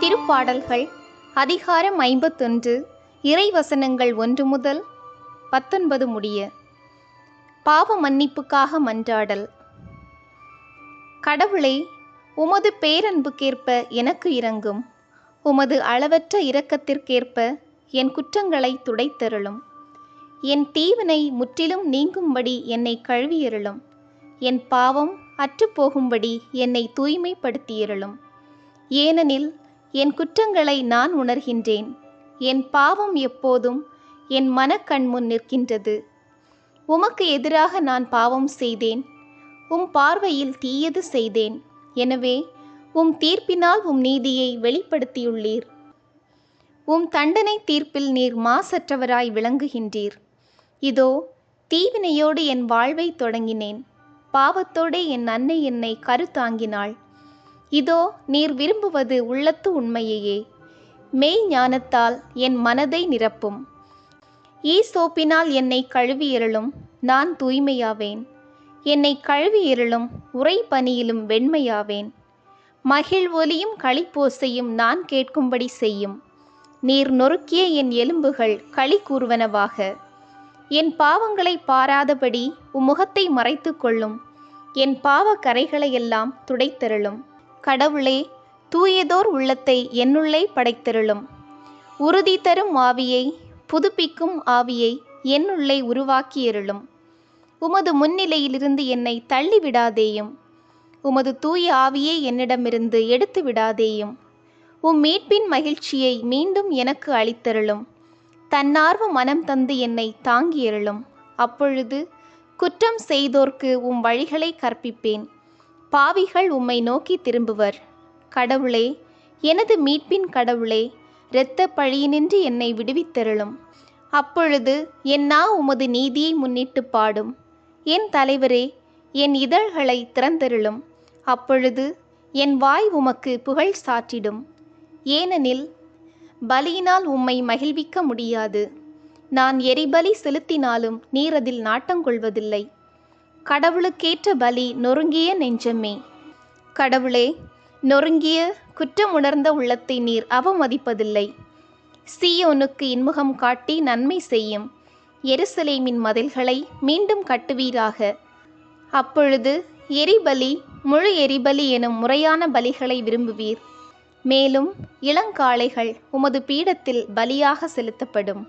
திருப்பாடல்கள் அதிகாரம் ஐம்பத்தொன்று இறைவசனங்கள் ஒன்று முதல் பத்தொன்பது முடிய. பாவ மன்னிப்புக்காக மன்றாடல். கடவுளே உமது பேரன்புக்கேற்ப எனக்கு இறங்கும் உமது அளவற்ற இரக்கத்திற்கேற்ப என் குற்றங்களை துடைத்தருளும். என் தீவினை முற்றிலும் நீங்கும்படி என்னை கழுவியருளும். என் பாவம் அற்றுப்போகும்படி என்னை தூய்மைப்படுத்தியருளும். ஏனெனில் என் குற்றங்களை நான் உணர்கின்றேன். என் பாவம் எப்போதும் என் மனக்கண் முன் நிற்கின்றது. உமக்கு எதிராக நான் பாவம் செய்தேன். உம் பார்வையில் தீயது செய்தேன். எனவே உம் தீர்ப்பினால் உம் நீதியை வெளிப்படுத்தியுள்ளீர். உம் தண்டனை தீர்ப்பில் நீர் மாசற்றவராய் விளங்குகின்றீர். இதோ தீவினையோடு என் வாழ்வை தொடங்கினேன். பாவத்தோடே என் அன்னை என்னை கருத்தாங்கினாள். இதோ நீர் விரும்புவது உள்ளத்து உண்மையையே. மெய் ஞானத்தால் என் மனதை நிரப்பும். ஈ சோப்பினால் என்னை கழுவியருளும் நான் தூய்மையாவேன். என்னை கழுவியருளும் உரை பனியிலும் வெண்மையாவேன். மகிழ் ஒலியும் களிப்போசையும் நான் கேட்கும்படி செய்யும். நீர் நொறுக்கிய என் எலும்புகள் களி கூறுவனவாக. என் பாவங்களை பாராதபடி உம்முகத்தை மறைத்து கொள்ளும் என் பாவ கரைகளையெல்லாம் துடைத்தருளும். கடவுளே தூயதோர் உள்ளத்தை என்னுள்ளே படைத்தருளும். உறுதி தரும் ஆவியை புதுப்பிக்கும் ஆவியை என்னுள்ளே உருவாக்கியருளும். உமது முன்னிலையிலிருந்து என்னை தள்ளிவிடாதேயும் உமது தூய ஆவியை என்னிடமிருந்து எடுத்து விடாதேயும் உம் மீட்பின் மகிழ்ச்சியை மீண்டும் எனக்கு அளித்தருளும். தன்னார்வ மனம் தந்து என்னை தாங்கியருளும். அப்பொழுது குற்றம் செய்தோர்க்கு உம் வழிகளை கற்பிப்பேன். பாவிகள் உம்மை நோக்கி திரும்புவர். கடவுளே எனது மீட்பின் கடவுளே இரத்த பழியினின்று என்னை விடுவித்தருளும். அப்பொழுது என் நா உமது நீதியை முன்னிட்டு பாடும். என் தலைவரே என் இதழ்களை திறந்தருளும். அப்பொழுது என் வாய் உமக்கு புகழ் சாற்றிடும். ஏனெனில் பலியினால் உம்மை மகிழ்விக்க முடியாது. நான் எரிபலி செலுத்தினாலும் நீர் அதில் நாட்டங்கொள்வதில்லை கடவுளுக்கேற்ற பலி நொறுங்கிய நெஞ்சமே. கடவுளே நொறுங்கிய குற்றமுணர்ந்த உள்ளத்தை நீர் அவமதிப்பதில்லை. சீயோனுக்கு இன்முகம் காட்டி நன்மை செய்யும். எருசலேமின் மதில்களை மீண்டும் கட்டுவீராக. அப்பொழுது எரிபலி முழு எரிபலி எனும் முறையான பலிகளை விரும்புவீர். மேலும் இளங்காளைகள் உமது பீடத்தில் பலியாக செலுத்தப்படும்.